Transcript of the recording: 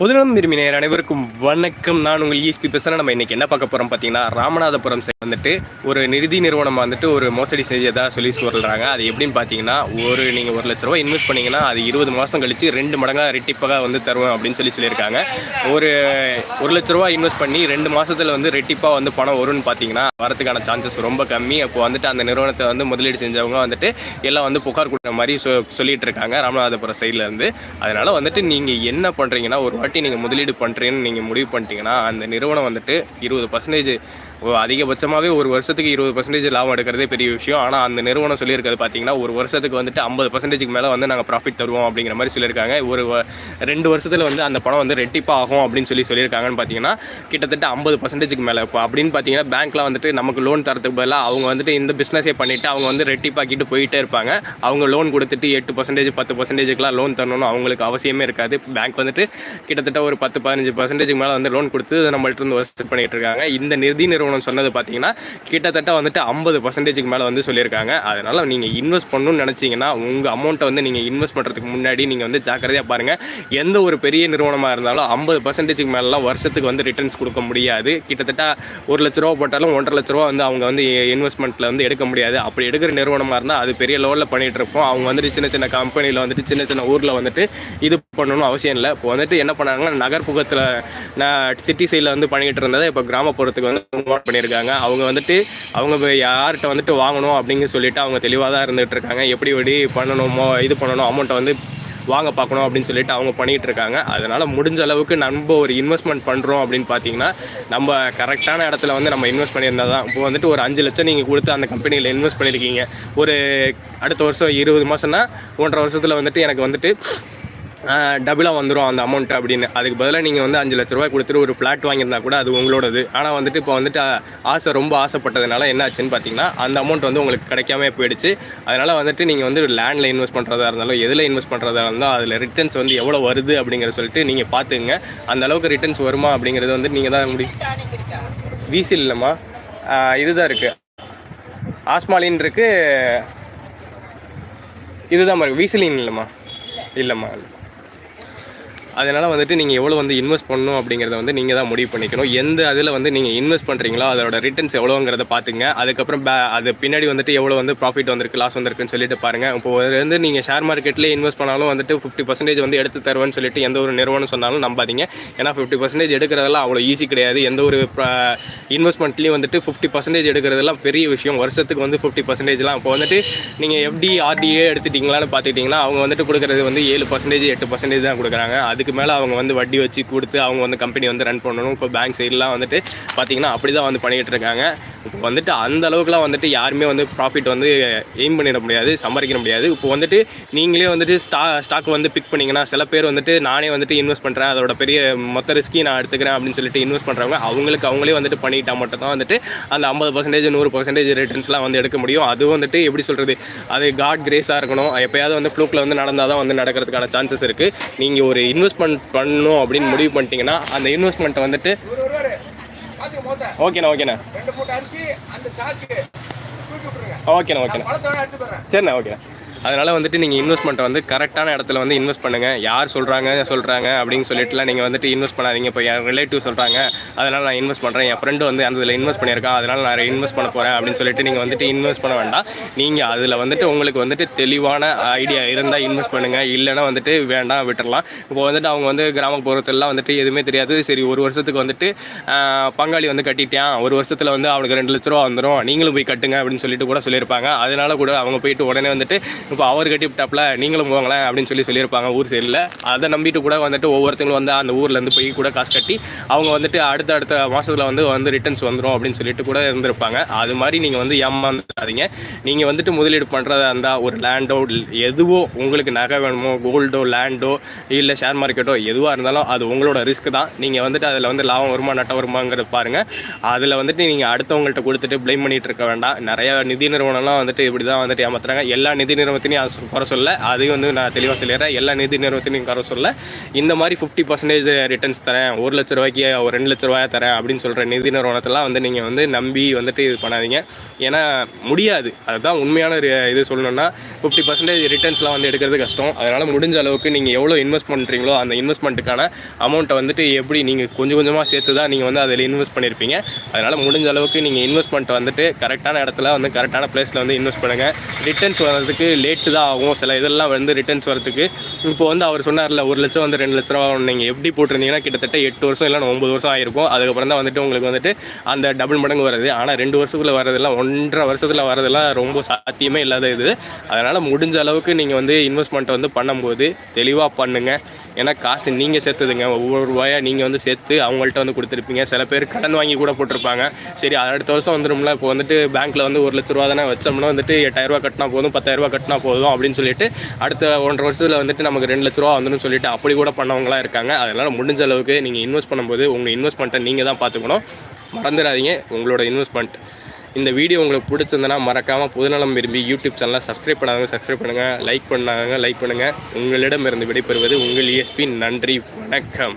பொதுநலம் விரும்பி நேர் அனைவருக்கும் வணக்கம். நான் உங்கள் இஎஸ்பி பேசுகிறேன் நம்ம இன்றைக்கி என்ன பார்க்க போகிறோம் பார்த்தீங்கன்னா ராமநாதபுரம் சைடு வந்துட்டு ஒரு நிதி நிறுவனம் வந்துட்டு ஒரு மோசடி செஞ்சதாக சொல்லி சொல்கிறாங்க அது எப்படின்னு பார்த்தீங்கன்னா ஒரு நீங்கள் ஒரு லட்ச ரூபா இன்வெஸ்ட் பண்ணிங்கன்னா அது இருபது மாதம் கழிச்சு ரெண்டு மடங்காக ரெட்டிப்பாக வந்து தருவோம் அப்படின்னு சொல்லி சொல்லியிருக்காங்க. ஒரு ஒரு லட்ச ரூபா இன்வெஸ்ட் பண்ணி ரெண்டு மாதத்தில் வந்து ரெட்டிப்பாக வந்து பணம் வரும்னு பார்த்தீங்கன்னா வரதுக்கான சான்சஸ் ரொம்ப கம்மி. அப்போ வந்துட்டு அந்த நிறுவனத்தை வந்து முதலீடு செஞ்சவங்க வந்துட்டு எல்லாம் வந்து புகார் கொடுக்குற மாதிரி சொ சொல்லிட்டு இருக்காங்க ராமநாதபுரம் சைடில் இருந்து. அதனால் வந்துட்டு நீங்கள் என்ன பண்ணுறீங்கன்னா ஒரு வாட்டி நீங்கள் முதலீடு பண்ணுறீங்கன்னு நீங்கள் முடிவு பண்ணிட்டீங்கன்னா அந்த நிறுவனம் வந்துட்டு இருபது பர்சன்டேஜ் அதிகபட்சமாகவே ஒரு வருஷத்துக்கு இருபது பர்சன்டேஜ் லாபம் எடுக்கிறதே பெரிய விஷயம். ஆனால் அந்த நிறுவனம் சொல்லியிருக்கிறது பார்த்தீங்கன்னா ஒரு வருஷத்துக்கு வந்துட்டு ஐம்பது பர்சன்டேஜ்க்கு மேலே வந்து நாங்கள் ப்ராஃபிட் தருவோம் அப்படிங்கிற மாதிரி சொல்லியிருக்காங்க. ஒரு ரெண்டு வருஷத்தில் வந்து அந்த பணம் வந்து ரெட்டிப்பாக ஆகும் அப்படின்னு சொல்லி சொல்லியிருக்காங்கன்னு பார்த்தீங்கன்னா கிட்டத்தட்ட ஐம்பது பர்சன்டேஜ்க்கு மேலே. இப்போ அப்படின்னு பார்த்தீங்கன்னா பேங்க்கில் வந்துட்டு நமக்கு லோன் தரதுக்கு பதிலாக அவங்க வந்துட்டு இந்த பிஸ்னஸே பண்ணிவிட்டு அவங்க வந்து ரெட்டிப்பாக்கிட்டு போயிட்டே இருப்பாங்க. அவங்க லோன் கொடுத்துட்டு எட்டு பர்சன்டேஜ் பத்து பர்சன்டேஜுக்குலாம் லோன் தரணும்னு அவங்களுக்கு அவசியமே இருக்காது. பேங்க் வந்துட்டு கிட்டத்தட்ட ஒரு பத்து பதினஞ்சு பர்சன்டேஜ்க்கு மேலே வந்து லோன் கொடுத்து நம்மள்ட்ட இருந்து வசூல் பண்ணிகிட்டு இருக்காங்க. இந்த நிதி நிறுவனம் சொன்னது பார்த்தீங்கன்னா கிட்டத்தட்ட வந்துட்டு ஐம்பது பர்சன்டேஜ்க்கு மேலே வந்து சொல்லியிருக்காங்க. அதனால் நீங்கள் இன்வெஸ்ட் பண்ணணும்னு நினச்சிங்கன்னா உங்கள் அமௌண்ட்டை வந்து நீங்கள் இன்வெஸ்ட் பண்ணுறதுக்கு முன்னாடி நீங்கள் வந்து ஜாக்கிரதையாக பாருங்கள் எந்த ஒரு பெரிய நிறுவனமாக இருந்தாலும் ஐம்பது பர்சன்டேஜுக்கு மேலாம் வருஷத்துக்கு வந்து ரிட்டர்ன்ஸ் கொடுக்க முடியாது. கிட்டத்தட்ட ஒரு லட்ச ரூபா போட்டாலும் ஒன்றரை லட்ச ரூபா வந்து அவங்க வந்து இன்வெஸ்ட்மெண்ட்டில் வந்து எடுக்க முடியாது. அப்படி எடுக்கிற நிறுவனமாக இருந்தால் அது பெரிய லெவலில் பண்ணிகிட்ருப்போம் இருப்போம். அவங்க வந்துட்டு சின்ன சின்ன கம்பெனியில் வந்துட்டு சின்ன சின்ன ஊரில் வந்துட்டு இது பண்ணணும் அவசியம் இல்லை. இப்போ வந்துட்டு என்ன பண்ணாங்கன்னா நகர்ப்புறத்தில் நான் சிட்டி சைடில் வந்து பண்ணிக்கிட்டு இருந்ததை இப்போ கிராமப்புறத்துக்கு வந்து move பண்ணியிருக்காங்க. அவங்க வந்துட்டு அவங்க யார்கிட்ட வந்துட்டு வாங்கணும் அப்படின்னு சொல்லிட்டு அவங்க தெளிவாக தான் இருந்துகிட்டு இருக்காங்க. எப்படி எப்படி பண்ணணுமோ இது பண்ணணும் அமௌண்ட்டை வந்து வாங்க பார்க்கணும் அப்படின்னு சொல்லிட்டு அவங்க பண்ணிகிட்டு இருக்காங்க. அதனால் முடிஞ்ச அளவுக்கு நம்ம ஒரு இன்வெஸ்ட்மெண்ட் பண்ணுறோம் அப்படின்னு பார்த்தீங்கன்னா நம்ம கரெக்டான இடத்துல வந்து நம்ம இன்வெஸ்ட் பண்ணியிருந்தா தான். இப்போ வந்துட்டு ஒரு அஞ்சு லட்சம் நீங்கள் கொடுத்து அந்த கம்பெனியில் இன்வெஸ்ட் பண்ணியிருக்கீங்க ஒரு அடுத்த வருஷம் இருபது மாதம்னா ஒன்றரை வருஷத்தில் வந்துட்டு எனக்கு வந்துட்டு டபுளாக வந்துடும் அந்த அமௌண்ட் அப்படின்னு. அதுக்கு பதிலாக நீங்கள் வந்து அஞ்சு லட்ச ரூபாய் கொடுத்துட்டு ஒரு ஃப்ளாட் வாங்கியிருந்தா கூட அது உங்களோடது. ஆனால் வந்துட்டு இப்போ வந்துட்டு ஆசை ரொம்ப ஆசைப்பட்டதுனால என்ன ஆச்சுன்னு பார்த்தீங்கன்னா அந்த அமௌண்ட் வந்து உங்களுக்கு கிடைக்காம போயிடுச்சு. அதனால் வந்துட்டு நீங்கள் வந்து லேண்டில் இன்வெஸ்ட் பண்ணுறதா இருந்தாலும் எதில் இன்வெஸ்ட் பண்ணுறதா இருந்தாலும் அதில் ரிட்டர்ன்ஸ் வந்து எவ்வளோ வருது அப்படிங்கிற சொல்லிட்டு நீங்கள் பார்த்துங்க அந்த அளவுக்கு ரிட்டர்ன்ஸ் வருமா அப்படிங்கிறது வந்து நீங்கள் தான் முடி விசி இல்லைம்மா. இதுதான் இருக்குது ஆஸ்மாலின் இருக்குது இதுதான் இருக்குது விசிலின் இல்லைம்மா. இல்லைம்மா. அதனால் வந்துட்டு நீங்கள் எவ்வளோ வந்து இன்வெஸ்ட் பண்ணணும் அப்படிங்கிறத வந்து நீங்கள் தான் முடிவு பண்ணிக்கணும். எந்த அதில் வந்து நீங்கள் இன்வெஸ்ட் பண்ணுறீங்களோ அதோட ரிட்டர்ன்ஸ் எவ்வளோங்கிறத பார்த்துங்க அதுக்கப்புறம் பே அது பின்னாடி வந்துட்டு எவ்வளோ வந்து ப்ராஃபிட் வந்திருக்கு லாஸ் வந்திருக்குன்னு சொல்லிட்டு பாருங்கள் இப்போ வந்து நீங்கள் ஷேர் மார்க்கெட்லேயே இன்வெஸ்ட் பண்ணாலும் வந்துட்டு ஃபிஃப்டி பர்சன்டேஜ் வந்து எடுத்து தருவேன்னு சொல்லிட்டு எந்த ஒரு நிறுவனம் சொன்னாலும் நம்பாதீங்க. ஏன்னா ஃபிஃப்டி பர்சன்டேஜ் எடுக்கிறதெல்லாம் அவ்வளோ ஈஸி கிடையாது. எந்த ஒரு இன்வெஸ்ட்மெண்ட்லேயும் வந்துட்டு ஃபிஃப்டி பர்சன்டேஜ் எடுக்கிறதெல்லாம் பெரிய விஷயம். வருஷத்துக்கு வந்து ஃபிஃப்டி பர்சன்டேஜ்லாம் இப்போ வந்துட்டு நீங்கள் எஃப்டி ஆர்டிஏ எடுத்துட்டீங்களான்னு பார்த்துக்கிட்டிங்கன்னா அவங்க வந்துட்டு கொடுக்குறது வந்து ஏழு பர்சன்டேஜ் எட்டு பர்சன்டேஜ் தான் கொடுக்குறாங்க. அதுக்கு மேலே அவங்க வந்து வட்டி வச்சு கொடுத்து அவங்க வந்து கம்பெனி வந்து ரன் பண்ணணும். இப்போ பேங்க் சைட்லாம் வந்துட்டு பார்த்தீங்கன்னா அப்படி தான் வந்து பண்ணிகிட்டு இருக்காங்க. இப்போ வந்துட்டு அந்த அளவுக்குலாம் வந்துட்டு யாருமே வந்து ப்ராஃபிட் வந்து எய்ம் பண்ணிட முடியாது சம்பாதிக்க முடியாது. இப்போ வந்துட்டு நீங்களே வந்துட்டு ஸ்டா ஸ்டாக் வந்து பிக் பண்ணிங்கன்னா சில பேர் வந்துட்டு நானே வந்துட்டு இன்வெஸ்ட் பண்ணுறேன் அதோட பெரிய மொத்த ரிஸ்கி நான் எடுத்துக்கிறேன் அப்படின்னு சொல்லிட்டு இன்வெஸ்ட் பண்ணுறவங்க அவங்களுக்கு அவங்களே வந்துட்டு பண்ணிட்டா மட்டும் தான் வந்துட்டு அந்த ஐம்பது பர்சன்டேஜ் நூறு பர்சன்டேஜ் ரிட்டர்ன்ஸ்லாம் வந்து எடுக்க முடியும். அது வந்துட்டு எப்படி சொல்கிறது அது காட் கிரேஸாக இருக்கணும். எப்போயாவது வந்து ஃப்ளூக்கில் வந்து நடந்தால் தான் வந்து நடக்கிறதுக்கான சான்சஸ் இருக்குது நீங்கள் ஒரு இன்வெஸ்ட் இன்வெஸ்ட்மெண்ட் பண்ணணும் அப்படின்னு முடிவு பண்ணிட்டீங்கன்னா அந்த இன்வெஸ்ட்மெண்ட்டை வந்துட்டு ஓகேண்ணா ஓகேண்ணா ஓகேண்ணா ஓகேண்ணா சரிண்ணா ஓகேண்ணா அதனால் வந்துட்டு நீங்கள் இன்வெஸ்ட்மெண்ட்டை வந்து கரெக்டான இடத்துல வந்து இன்வெஸ்ட் பண்ணுங்கள் யார் சொல்கிறாங்க சொல்கிறாங்க அப்படின்னு சொல்லிட்டுலாம் நீங்கள் வந்துட்டு இன்வெஸ்ட் பண்ணாதீங்க. இப்போ என் ரிலேட்டிவ் சொல்கிறாங்க அதனால் நான் இன்வெஸ்ட் பண்ணுறேன் என் ஃப்ரெண்டு வந்து அந்த இதில் இன்வெஸ்ட் பண்ணியிருக்கான் அதனால் நான் இன்வெஸ்ட் பண்ண போகிறேன் அப்படின்னு சொல்லிட்டு நீங்கள் வந்துட்டு இன்வெஸ்ட் பண்ண வேண்டாம். நீங்கள் அதில் வந்துட்டு உங்களுக்கு வந்துட்டு தெளிவான ஐடியா இருந்தால் இன்வெஸ்ட் பண்ணுங்கள் இல்லைன்னா வந்துட்டு வேண்டாம் விட்டுறலாம். இப்போ வந்துட்டு அவங்க வந்து கிராமப்புறத்துலலாம் வந்துட்டு எதுவுமே தெரியாது. சரி ஒரு வருஷத்துக்கு வந்துட்டு பங்காளி வந்து கட்டிட்டான். ஒரு வருஷத்தில் வந்து அவனுக்கு ரெண்டு லட்ச ரூபா வந்துடும் நீங்களும் போய் கட்டுங்க அப்படின்னு சொல்லிட்டு கூட சொல்லியிருப்பாங்க. அதனால கூட அவங்க போயிட்டு உடனே வந்துட்டு இப்போ அவர் கட்டி விட்டாப்ல நீங்களும் போங்களேன் அப்படின்னு சொல்லி சொல்லியிருப்பாங்க ஊர் சைடில். அதை நம்பிட்டு கூட வந்துட்டு ஒவ்வொருத்தங்களும் வந்து அந்த ஊர்லேருந்து போய் கூட காசு கட்டி அவங்க வந்துட்டு அடுத்த அடுத்த மாதத்தில் வந்து வந்து ரிட்டர்ன்ஸ் வந்துடும் அப்படின்னு சொல்லிட்டு கூட இருந்திருப்பாங்க. அது மாதிரி நீங்கள் வந்து ஏமாந்துடாதீங்க. நீங்கள் வந்துட்டு முதலீடு பண்ணுறதா இருந்தால் ஒரு லேண்டோ எதுவோ உங்களுக்கு நகை வேணுமோ கோல்டோ லேண்டோ இல்லை ஷேர் மார்க்கெட்டோ எதுவாக இருந்தாலும் அது உங்களோட ரிஸ்க் தான். நீங்கள் வந்துட்டு அதில் வந்து லாபம் வருமா நட்ட வருமாங்கிறத பாருங்கள் அதில் வந்துட்டு நீங்கள் அடுத்தவங்கள்ட்ட கொடுத்துட்டு ப்ளைம் பண்ணிகிட்டு இருக்க வேண்டாம். நிறையா நிதி நிறுவனம்லாம் வந்துட்டு இப்படி தான் வந்துட்டு ஏமாத்துறாங்க. எல்லா நிதி நிறுவனம் நிறுவனத்தினையும் அது குறை சொல்ல அதையும் வந்து நான் தெளிவாக சொல்லிடுறேன். எல்லா நிதி நிறுவனத்தினையும் குறை சொல்ல இந்த மாதிரி ஃபிஃப்டி பர்சன்டேஜ் ரிட்டர்ன்ஸ் தரேன் ஒரு லட்ச ரூபாய்க்கு ஒரு ரெண்டு லட்ச ரூபாய் தரேன் அப்படின்னு சொல்கிற நிதி நிறுவனத்தெல்லாம் வந்து நீங்கள் வந்து நம்பி வந்துட்டு இது பண்ணாதீங்க. ஏன்னா முடியாது. அதுதான் உண்மையான இது சொல்லணும்னா ஃபிஃப்டி பர்சன்டேஜ் ரிட்டர்ன்ஸ்லாம் வந்து எடுக்கிறது கஷ்டம். அதனால் முடிஞ்ச அளவுக்கு நீங்கள் எவ்வளோ இன்வெஸ்ட் பண்ணுறீங்களோ அந்த இன்வெஸ்ட்மெண்ட்டுக்கான அமௌண்ட்டை வந்துட்டு எப்படி நீங்கள் கொஞ்சம் கொஞ்சமாக சேர்த்து தான் நீங்கள் வந்து அதில் இன்வெஸ்ட் பண்ணியிருப்பீங்க அதனால் முடிஞ்ச அளவுக்கு நீங்கள் இன்வெஸ்ட்மெண்ட் வந்துட்டு கரெக்டான இடத்துல வந்து கரெக்டான பிளேஸில் வந்து இன்வெஸ்ட் பண்ணுங்கள் ரிட்டர்ன்ஸ் வர்றதுக்கு லேட்டு தான் ஆகும். சில இதெல்லாம் வந்து ரிட்டர்ன்ஸ் வரதுக்கு இப்போ வந்து அவர் சொன்னார்ல ஒரு லட்சம் வந்து ரெண்டு லட்ச ரூபா நீங்கள் எப்படி போட்டிருந்தீங்கன்னா கிட்டத்தட்ட எட்டு வருஷம் இல்லை ஒம்பது வருஷம் ஆயிருக்கும். அதுக்கப்புறம் தான் வந்துட்டு உங்களுக்கு வந்துட்டு அந்த டபுள் மடங்கு வருது. ஆனால் ரெண்டு வருஷத்துக்குள்ளே வரதெல்லாம் ஒன்றரை வருஷத்தில் வரதெல்லாம் ரொம்ப சாத்தியமே இல்லாத இது. அதனால் முடிஞ்ச அளவுக்கு நீங்கள் வந்து இன்வெஸ்ட்மெண்ட்டை வந்து பண்ணும்போது தெளிவாக பண்ணுங்கள் ஏன்னா காசு நீங்கள் சேர்த்துதுங்க. ஒவ்வொரு ரூபாயா நீங்கள் வந்து சேர்த்து அவங்கள்ட்ட வந்து கொடுத்துருப்பீங்க. சில பேர் கடன் வாங்கி கூட போட்டிருப்பாங்க. சரி அடுத்த வருஷம் வந்துடும்ல இப்போ வந்துட்டு பேங்க்கில் வந்து ஒரு லட்ச ரூபா தானே வச்சோம்னா வந்துட்டு எட்டாயிரரூபா கட்டினா போதும் பத்தாயிரரூபா கட்டினா போதும் அப்படின்னு சொல்லிட்டு அடுத்த ஒன்றரை வருஷத்தில் வந்துட்டு நமக்கு ரெண்டு லட்ச ரூபா வந்துடும் சொல்லிட்டு அப்படி கூட பண்ணவங்களாம் இருக்காங்க. அதனால் முடிஞ்ச அளவுக்கு நீங்கள் இன்வெஸ்ட் பண்ணும்போது உங்கள் இன்வெஸ்ட்மெண்ட்டை நீங்கள் தான் பார்த்துக்கணும். மறந்துடாதீங்க. உங்களோட இன்வெஸ்ட்மெண்ட் இந்த வீடியோ உங்களுக்கு பிடிச்சிருந்தனா மறக்காமல் புதுநலம் விரும்பி யூடியூப் சேனலை சப்ஸ்கிரைப் பண்ணாதவங்க சப்ஸ்கிரைப் பண்ணுங்கள் லைக் பண்ணாதவங்க லைக் பண்ணுங்கள் உங்களிடம் இருந்து விடைபெறுவது உங்கள் இஎஸ்பி நன்றி. வணக்கம்.